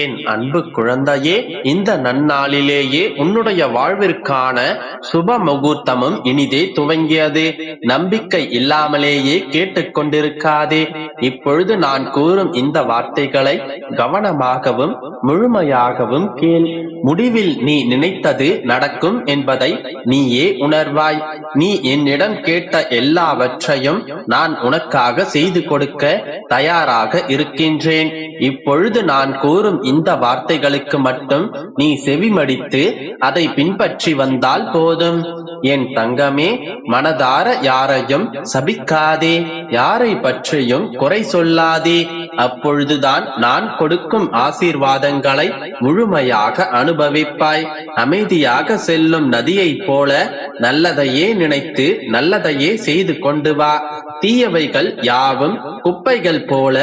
என் அன்பு குழந்தையே இந்த நன்னாளிலேயே உன்னுடைய வாழ்விற்கான சுப முகூர்த்தமும் இனிதே துவங்கியது. நம்பிக்கை இல்லாமலேயே கேட்டுக்கொண்டிருக்காதே இப்பொழுது நான் கூறும் இந்த வார்த்தைகளை கவனமாகவும் முழுமையாகவும் கேள். முடிவில் நீ நினைத்தது நடக்கும் என்பதை நீயே உணர்வாய். நீ என்னிடம் கேட்ட எல்லாவற்றையும் நான் உனக்காக செய்து கொடுக்க தயாராக இருக்கின்றேன். இப்பொழுது நான் கூறும் இந்த வார்த்தைகளுக்கு மட்டும் நீ செவிமடித்து அதை பின்பற்றி வந்தால் போதும். என் தங்கமே மனதார யாரையும் சபிக்காதே யாரை பற்றியும் குறை சொல்லாதே. அப்பொழுதுதான் நான் கொடுக்கும் ஆசீர்வாதங்களை முழுமையாக அனுபவிப்பாய். அமைதியாக செல்லும் நதியைப் போல நல்லதையே நினைத்து நல்லதையே செய்து கொண்டு வா. தீயவைகள் யாவும் குப்பைகள் போல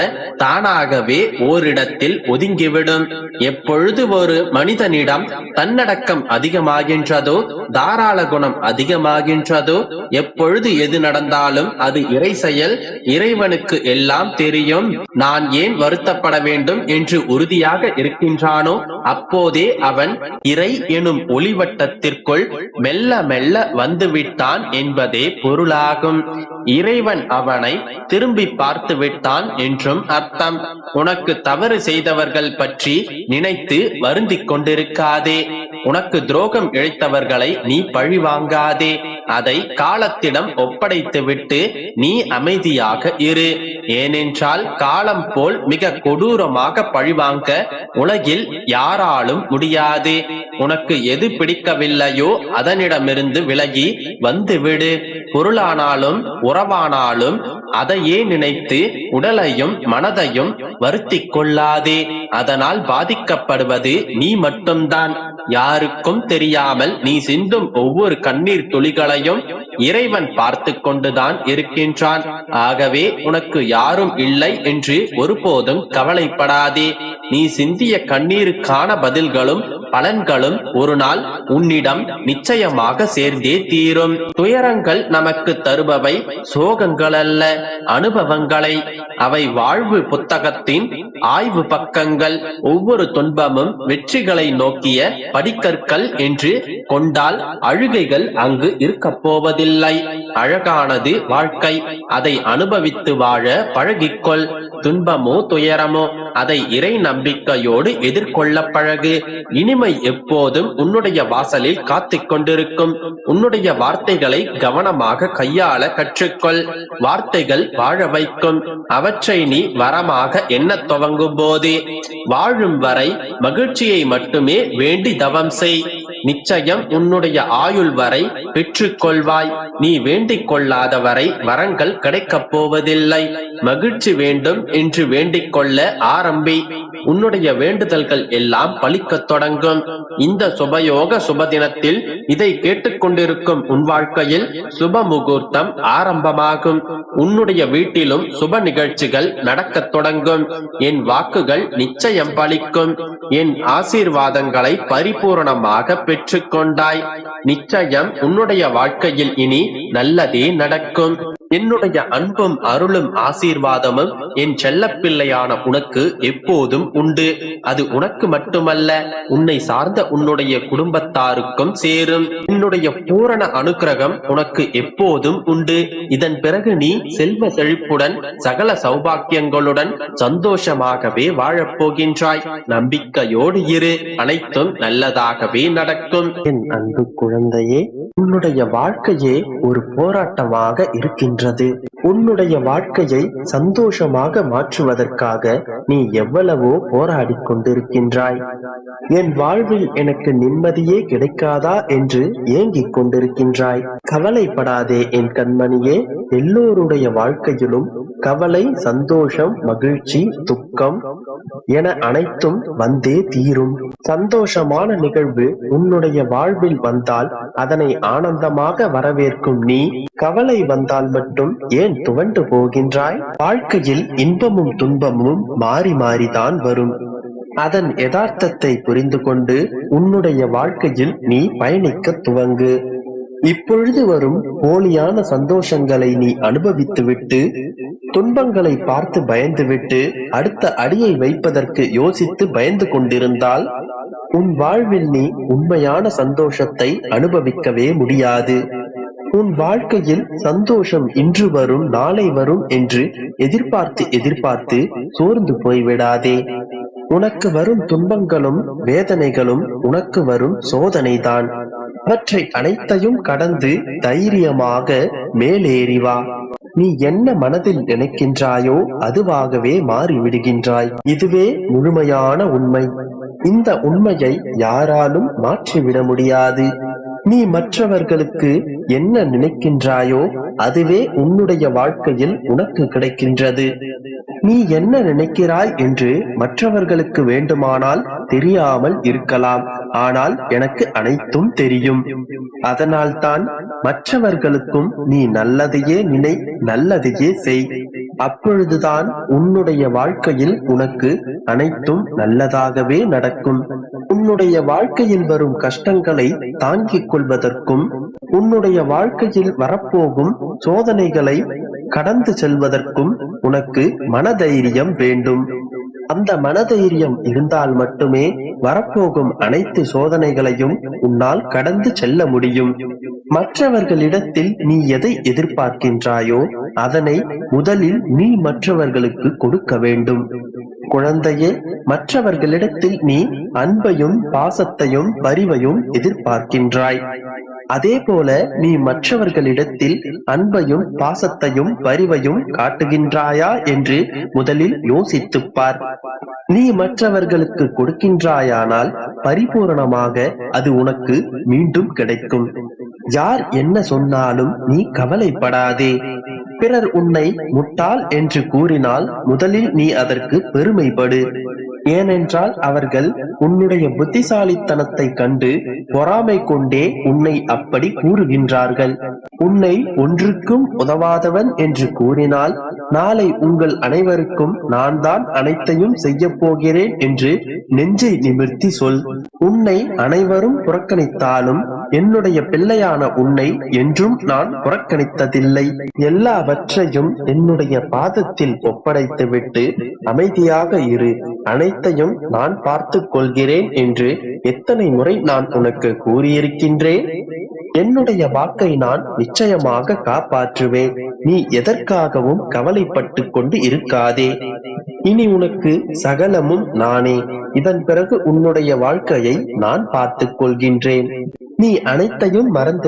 தானாகவே ஓரிடத்தில் ஒதுங்கிவிடும். எப்பொழுது ஒரு மனிதனிடம் தன்னடக்கம் அதிகமாகின்றதோ தாராள குணம் அதிகமாகின்றதோ எப்பொழுது எது நடந்தாலும் அது இறை செயல் இறைவனுக்கு எல்லாம் தெரியும். நான் ஏன் வருத்தப்பட வேண்டும் என்று உறுதியாக இருக்கின்றானோ அப்போதே அவன் இறை எனும் ஒளிவட்டத்திற்குள் மெல்ல மெல்ல வந்துவிட்டான் என்பதே பொருளாகும். இறைவன் அவனை திரும்பி பார்த்து விட்டான் என்றும் அர்த்தம். உனக்கு தவறு செய்தவர்கள் பற்றி நினைத்து வருந்திக் கொண்டிருக்காதே. உனக்கு துரோகம் இழைத்தவர்களை நீ பழி வாங்காதே அதை காலத்திடம் ஒப்படைத்துவிட்டு நீ அமைதியாக இரு. ஏனென்றால் காலம் போல் மிக கொடூரமாக பழிவாங்க உலகில் யாராலும் முடியாது. உனக்கு எது பிடிக்கவில்லையோ அதனிடமிருந்து விலகி வந்துவிடு. பொருளானாலும் உறவானாலும் அதையே நினைத்து உடலையும் மனதையும் வருத்தி கொள்ளாதே அதனால் பாதிக்கப்படுவது நீ மட்டும்தான். யாருக்கும் தெரியாமல் நீ சிந்தும் ஒவ்வொரு கண்ணீர் துளிகளையும் இறைவன் பார்த்து கொண்டுதான் இருக்கின்றான். ஆகவே உனக்கு யாரும் இல்லை என்று ஒருபோதும் கவலைப்படாதே. நீ சிந்திய கண்ணீருக்கான பதில்களும் பலன்களும் ஒரு நாள் உன்னிடம் நிச்சயமாக சேர்ந்தே தீரும். துயரங்கள் நமக்கு தருபவை சோகங்கள் அல்ல அனுபவங்களை. அவை வாழ்வு புத்தகத்தின் ஆய்வு பக்கங்கள். ஒவ்வொரு துன்பமும் வெற்றிகளை நோக்கிய படிக்கற்கள் என்று கொண்டால் அழுகைகள் அங்கு இருக்கப் போவதில்லை அழகானது வாழ்க்கை. அதை அனுபவித்து வாழ பழகிக்கொள். துன்பமோ துயரமோ அதை இறை நம்பிக்கையோடு எதிர்கொள்ள பழகு. இனிமை எப்போதும் உன்னுடைய வாசலில் காத்துக் கொண்டிருக்கும். உன்னுடைய வார்த்தைகளை கவனமாக கையாள கற்றுக்கொள். வார்த்தைகள் வாழ வைக்கும். அவற்றை நீ வரமாக எண்ணத் துவங்கும் போது வாழும் வரை மகிழ்ச்சியை மட்டுமே வேண்டி தவம் செய். நிச்சயம் உன்னுடைய ஆயுள் வரை பெற்றுக்கொள்வாய். நீ வேண்டிக் கொள்ளாத வரை வரங்கள் கிடைக்கப் போவதில்லை. மகிழ்ச்சி வேண்டும் என்று வேண்டிக் கொள்ள ஆரம்பி. உன்னுடைய வேண்டுதல்கள் எல்லாம் பலிக்கத் தொடங்கும். இந்த சுபயோக சுபதினத்தில் இதை கேட்டுக்கொண்டிருக்கும் உன் வாழ்க்கையில் சுப முகூர்த்தம் ஆரம்பமாகும். உன்னுடைய வீட்டிலும் சுப நிகழ்ச்சிகள் நடக்கத் தொடங்கும். என் வாக்குகள் நிச்சயம் பலிக்கும் என் ஆசீர்வாதங்களை பரிபூரணமாக பெற்றுக்கொண்டாய். நிச்சயம் உன்னுடைய வாழ்க்கையில் இனி நல்லதே நடக்கும். என்னுடைய அன்பும் அருளும் ஆசீர்வாதமும் என் செல்லப்பிள்ளையான உனக்கு எப்போதும் உண்டு. அது உனக்கு மட்டுமல்ல உன்னை சார்ந்த உன்னுடைய குடும்பத்தாருக்கும் சேரும். என்னுடைய பூரண அனுக்கிரகம் உனக்கு எப்போதும் உண்டு. இதன் பிறகு நீ செல்வ செழிப்புடன் சகல சௌபாக்கியங்களுடன் சந்தோஷமாகவே வாழப்போகின்றாய். நம்பிக்கையோடு இரு அனைத்தும் நல்லதாகவே நடக்கும். என் அன்பு குழந்தையே உன்னுடைய வாழ்க்கையே ஒரு போராட்டமாக contraté உன்னுடைய வாழ்க்கையை சந்தோஷமாக மாற்றுவதற்காக நீ எவ்வளவோ போராடி கொண்டிருக்கின்றாய். என் வாழ்வில் எனக்கு நிம்மதியே கிடைக்காதா என்று ஏங்கிக் கொண்டிருக்கின்றாய். கவலைப்படாதே என் கண்மணியே எல்லோருடைய வாழ்க்கையிலும் கவலை சந்தோஷம் மகிழ்ச்சி துக்கம் என அனைத்தும் வந்தே தீரும். சந்தோஷமான நிகழ்வு உன்னுடைய வாழ்வில் வந்தால் அதனை ஆனந்தமாக வரவேற்கும் நீ. கவலை வந்தால் மட்டும் ஏன் ஏன் துவண்டு போகின்றாய். வாழ்க்கையில் இன்பமும் துன்பமும் மாறி மாறிதான் வரும். அதன் யதார்த்தத்தை புரிந்து கொண்டு உன்னுடைய வாழ்க்கையில் நீ பயணிக்க துவங்கு. இப்பொழுது வரும் போலியான சந்தோஷங்களை நீ அனுபவித்துவிட்டு துன்பங்களை பார்த்து பயந்துவிட்டு அடுத்த அடியை வைப்பதற்கு யோசித்து பயந்து கொண்டிருந்தால் உன் வாழ்வில் நீ உண்மையான சந்தோஷத்தை அனுபவிக்கவே முடியாது. உன் வாழ்க்கையில் சந்தோஷம் இன்று வரும் நாளை வரும் என்று எதிர்பார்த்து எதிர்பார்த்து சோர்ந்து போய்விடாதே. உனக்கு வரும் துன்பங்களும் வேதனைகளும் உனக்கு வரும் சோதனைதான். அவற்றை அனைத்தையும் கடந்து தைரியமாக மேலேறி வா. நீ என்ன மனதில் நினைக்கின்றாயோ அதுவாகவே மாறிவிடுகின்றாய். இதுவே முழுமையான உண்மை. இந்த உண்மையை யாராலும் மாற்றிவிட முடியாது. நீ மற்றவர்களுக்கு என்ன நினைக்கின்றாயோ அதுவே உன்னுடைய வாழ்க்கையில் உனக்கு கிடைக்கின்றது. நீ என்ன நினைக்கிறாய் என்று மற்றவர்களுக்கு வேண்டுமானால் தெரியாமல் இருக்கலாம். ஆனால் எனக்கு அனைத்தும் தெரியும். அதனால்தான் மற்றவர்களுக்கும் நீ நல்லதையே நினை நல்லதையே செய். அப்பொழுதுதான் உன்னுடைய வாழ்க்கையில் உனக்கு அனைத்தும் நல்லதாகவே நடக்கும். உன்னுடைய வாழ்க்கையில் வரும் கஷ்டங்களை தாங்கிக் கொள்வதற்கும் உன்னுடைய வாழ்க்கையில் வரப்போகும் சோதனைகளை கடந்து செல்வதற்கும் உனக்கு மனதைரியம் வேண்டும். அந்த மனதைரியம் இருந்தால் மட்டுமே வரப்போகும் அனைத்து சோதனைகளையும் உன்னால் கடந்து செல்ல முடியும். மற்றவர்களிடத்தில் நீ எதை எதிர்பார்க்கின்றாயோ அதனை முதலில் நீ மற்றவர்களுக்கு கொடுக்க வேண்டும். குழந்தையே மற்றவர்களிடத்தில் நீ அன்பையும் பாசத்தையும் பரிவையும் எதிர்பார்க்கின்றாய். அதே போல நீ மற்றவர்களிடத்தில் அன்பையும் பாசத்தையும் பரிவையும் காட்டுகின்றாயா என்று முதலில் யோசித்துப் பார் நீ மற்றவர்களுக்கு கொடுக்கின்றாயானால் பரிபூரணமாக அது உனக்கு மீண்டும் கிடைக்கும். யார் என்ன சொன்னாலும் நீ கவலைப்படாதே. பிறர் உன்னை முட்டாள் என்று கூறினால் முதலில் நீ அதற்கு பெருமைப்படு. ஏனென்றால் அவர்கள் உன்னுடைய புத்திசாலித்தனத்தை கண்டு பொறாமை கொண்டே உன்னை அப்படி கூறுகின்றார்கள். உன்னை ஒன்றுக்கும் உதவாதவன் என்று கூறினால் நாளை உங்கள் அனைவருக்கும் நான் தான் அனைத்தையும் செய்ய போகிறேன் என்று நெஞ்சை நிமிர்த்தி சொல். உன்னை அனைவரும் புறக்கணித்தாலும் என்னுடைய பிள்ளையான உன்னை என்றும் நான் புறக்கணித்ததில்லை. எல்லாவற்றையும் என்னுடைய பாதத்தில் ஒப்படைத்துவிட்டு அமைதியாக இரு. அனைத்தையும் நான் பார்த்துக் கொள்கிறேன் என்று எத்தனை முறை நான் உனக்கு கூறியிருக்கின்றேன்? என்னுடைய வாக்கை நான் நிச்சயமாக காப்பாற்றுவேன். நீ எதற்காகவும் கவலைப்பட்டு கொண்டு இருக்காதே. இனி உனக்கு சகலமும் நானே. இதன் பிறகு உன்னுடைய வாழ்க்கையை நான் பார்த்துக் கொள்கின்றேன் நீ அனைத்தையும் மறந்து